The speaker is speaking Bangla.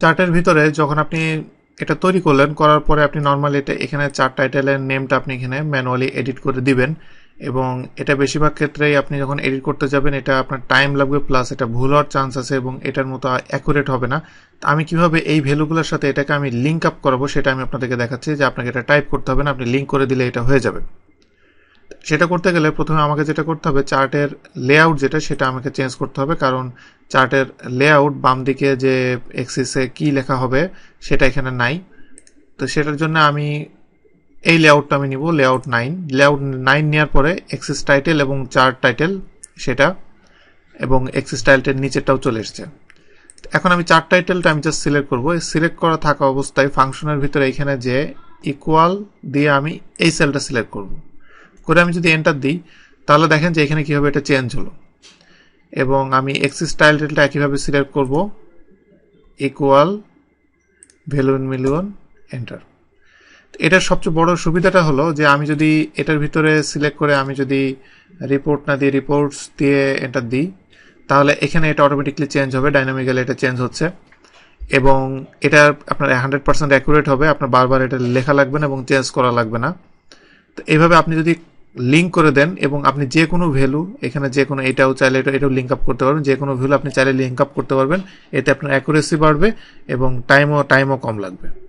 চার্টের ভিতরে যখন আপনি এটা তৈরি করলেন, করার পরে আপনি নর্মালি এটা এখানে চার্ট টাইটেলের নেমটা আপনি এখানে ম্যানুয়ালি এডিট করে দিবেন এবং এটা বেশিরভাগ ক্ষেত্রেই আপনি যখন এডিট করতে যাবেন, এটা আপনার টাইম লাগবে প্লাস এটা ভুল হওয়ার চান্স আছে এবং এটার মতো অ্যাকুরেট হবে না। তা আমি কীভাবে এই ভ্যালুগুলোর সাথে এটাকে আমি লিঙ্ক আপ করাবো সেটা আমি আপনাদেরকে দেখাচ্ছি যে আপনাকে এটা টাইপ করতে হবে না, আপনি লিঙ্ক করে দিলে এটা হয়ে যাবে। সেটা করতে গেলে প্রথমে আমাকে যেটা করতে হবে, চার্টের লেআউট যেটা, সেটা আমাকে চেঞ্জ করতে হবে। কারণ চার্টের লেআউট বাম দিকে যে এক্সিসে কি লেখা হবে, সেটা এখানে নাই। তো সেটার জন্য আমি এই লেআউটটা আমি নিব লেআউট নাইন লেআউট নাইন নেওয়ার পরে এক্সিস টাইটেল এবং চার্ট টাইটেল সেটা এবং এক্সিস টাইটেল নিচেরটাও চলে এসছে। এখন আমি চার্ট টাইটেলটা আমি জাস্ট সিলেক্ট করব। সিলেক্ট করা থাকা অবস্থায় ফাংশনের ভিতরে এখানে যে ইকুয়াল দিয়ে আমি এই সেলটা সিলেক্ট করব। করে আমি যদি এন্টার দিই, তাহলে দেখেন যে এখানে কীভাবে এটা চেঞ্জ হলো। এবং আমি এক্সিস টাইটেলটা একইভাবে সিলেক্ট করব? ইকুয়াল ভ্যালুন মিলিয়ন এন্টার এটার সবচেয়ে বড় সুবিধাটা হলো যে আমি যদি এটার ভিতরে সিলেক্ট করে আমি যদি রিপোর্ট না দিয়ে রিপোর্টস দিয়ে এন্টার দিই, তাহলে এখানে এটা অটোমেটিকলি চেঞ্জ হবে ডাইনামিক্যালি এটা চেঞ্জ হচ্ছে। এবং এটা আপনার হান্ড্রেড পার্সেন্ট অ্যাকুরেট হবে, আপনার বারবার এটা লেখা লাগবে না এবং চেঞ্জ করা লাগবে না। তো এইভাবে আপনি যদি লিঙ্ক করে দেন এবং আপনি যে কোনো ভ্যালু এখানে যে কোনো এটাও চাইলে এটা, এটাও লিঙ্ক আপ করতে পারবেন। যে কোনো ভ্যালু আপনি চাইলে লিঙ্ক আপ করতে পারবেন। এতে আপনার অ্যাকুরেসি বাড়বে এবং টাইমও টাইমও কম লাগবে।